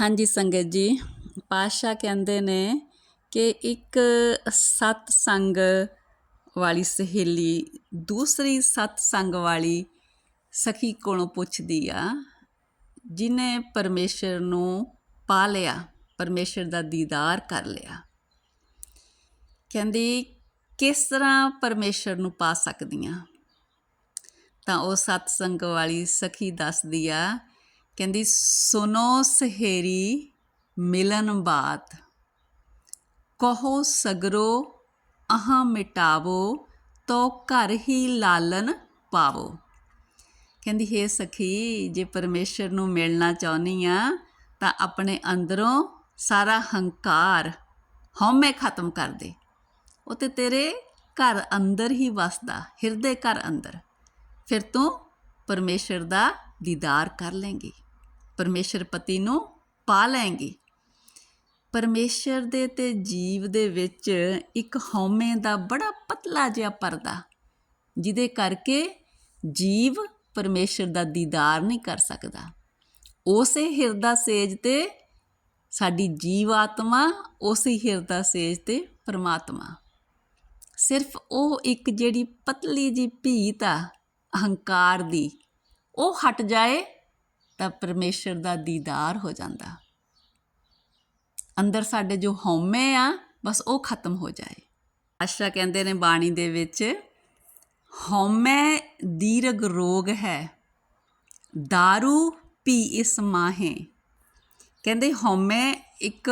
ਹਾਂਜੀ ਸੰਗਤ ਜੀ, ਪਾਤਸ਼ਾਹ ਕਹਿੰਦੇ ਨੇ ਕਿ ਇੱਕ ਸਤ ਸੰਗ ਵਾਲੀ ਸਹੇਲੀ ਦੂਸਰੀ ਸਤ ਸੰਗ ਵਾਲੀ ਸਖੀ ਕੋਲੋਂ ਪੁੱਛਦੀ ਆ, ਜਿਨੇ ਪਰਮੇਸ਼ਰ ਨੂੰ ਪਾ ਲਿਆ, ਪਰਮੇਸ਼ਰ ਦਾ ਦੀਦਾਰ ਕਰ ਲਿਆ। ਕਹਿੰਦੀ, ਕਿਸ ਤਰ੍ਹਾਂ ਪਰਮੇਸ਼ਰ ਨੂੰ ਪਾ ਸਕਦੀਆਂ? ਤਾਂ ਉਹ ਸਤਸੰਗ ਵਾਲੀ ਸਖੀ ਦੱਸਦੀ ਆ ਕਹਿੰਦੀ ਸੁਨੋ ਸਹੇਰੀ ਮਿਲਨ ਬਾਤ। ਕਹੋ ਸਗਰੋ, ਅਹਾਂ ਮਿਟਾਵੋ, ਤੋ ਘਰ ਹੀ ਲਾਲਨ ਪਾਵੋ। ਕਹਿੰਦੀ, ਹੈ ਸਖੀ, ਜੇ ਪਰਮੇਸ਼ਰ ਨੂੰ ਮਿਲਣਾ ਚਾਹੁੰਦੀ ਆ, ਤਾਂ ਆਪਣੇ ਅੰਦਰੋਂ ਸਾਰਾ ਹੰਕਾਰ ਹਉਮੈ ਖਤਮ ਕਰ ਦੇ। ਉਹ ਤੇ ਤੇਰੇ ਘਰ ਅੰਦਰ ਹੀ ਵਸਦਾ, ਹਿਰਦੇ ਘਰ ਅੰਦਰ। ਫਿਰ ਤੂੰ ਪਰਮੇਸ਼ਰ ਦਾ ਦੀਦਾਰ ਕਰ ਲੇਂਗੀ। ਪਰਮੇਸ਼ਰ ਪਤੀ ਨੂੰ ਪਾ ਲੇਂਗੀ। ਪਰਮੇਸ਼ਰ ਦੇ ਤੇ ਜੀਵ ਦੇ ਵਿੱਚ ਇੱਕ ਹਉਮੈ ਦਾ ਬੜਾ ਪਤਲਾ ਜਿਹਾ ਪਰਦਾ, ਜਿਹਦੇ ਕਰਕੇ ਜੀਵ ਪਰਮੇਸ਼ਰ ਦਾ ਦੀਦਾਰ ਨਹੀਂ ਕਰ ਸਕਦਾ। ਉਸੇ ਹਿਰਦਾ ਸੇਜ ਤੇ ਸਾਡੀ ਜੀਵ ਆਤਮਾ ਉਸੇ ਹਿਰਦਾ ਸੇਜ ਤੇ ਪਰਮਾਤਮਾ। ਸਿਰਫ ਉਹ ਇੱਕ ਜਿਹੜੀ ਪਤਲੀ ਜੀ ਭੀਤ ਆ, ਅਹੰਕਾਰ ਦੀ ਉਹ ਹਟ ਜਾਏ ਤਾਂ ਪਰਮੇਸ਼ਰ ਦਾ ਦੀਦਾਰ ਹੋ ਜਾਂਦਾ ਅੰਦਰ ਸਾਡੇ ਜੋ ਹਉਮੈ ਆ ਬਸ ਉਹ ਖਤਮ ਹੋ ਜਾਏ ਆਸ਼ਾ ਕਹਿੰਦੇ ਨੇ ਬਾਣੀ ਦੇ ਵਿੱਚ ਹਉਮੈ ਦੀਰਘ ਰੋਗ ਹੈ दारू ਪੀ ਇਸ ਮਾਹੇ ਕਹਿੰਦੇ ਹਉਮੈ ਇੱਕ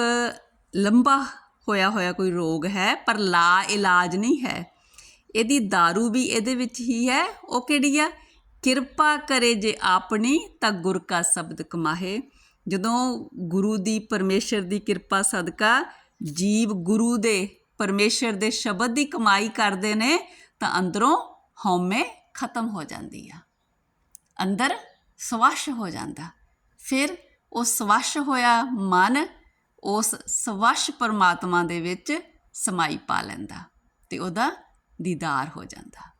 ਲੰਬਾ ਹੋਇਆ ਹੋਇਆ ਕੋਈ ਰੋਗ ਹੈ ਪਰ ਲਾ ਇਲਾਜ ਨਹੀਂ ਹੈ ਇਹਦੀ दारू ਵੀ ਇਹਦੇ ਵਿੱਚ ਹੀ ਹੈ ਉਹ ਕਿਹੜੀ ਆ ਕਿਰਪਾ ਕਰੇ ਜੇ ਆਪਣੀ, ਤਾਂ ਗੁਰ ਕਾ ਸ਼ਬਦ ਕਮਾਹੇ। ਜਦੋਂ ਗੁਰੂ ਦੀ ਪਰਮੇਸ਼ਰ ਦੀ ਕਿਰਪਾ ਸਦਕਾ, ਜੀਵ ਗੁਰੂ ਦੇ ਪਰਮੇਸ਼ਰ ਦੇ ਸ਼ਬਦ ਦੀ ਕਮਾਈ ਕਰਦੇ ਨੇ, ਤਾਂ ਅੰਦਰੋਂ ਹਉਮੈ ਖਤਮ ਹੋ ਜਾਂਦੀ ਆ। ਅੰਦਰ ਸਵੱਛ ਹੋ ਜਾਂਦਾ। ਫਿਰ ਉਹ ਸਵੱਛ ਹੋਇਆ ਮਨ, ਉਸ ਸਵੱਛ ਪਰਮਾਤਮਾ ਦੇ ਵਿੱਚ ਸਮਾਈ ਪਾ ਲੈਂਦਾ ਤੇ ਉਹਦਾ ਦੀਦਾਰ ਹੋ ਜਾਂਦਾ।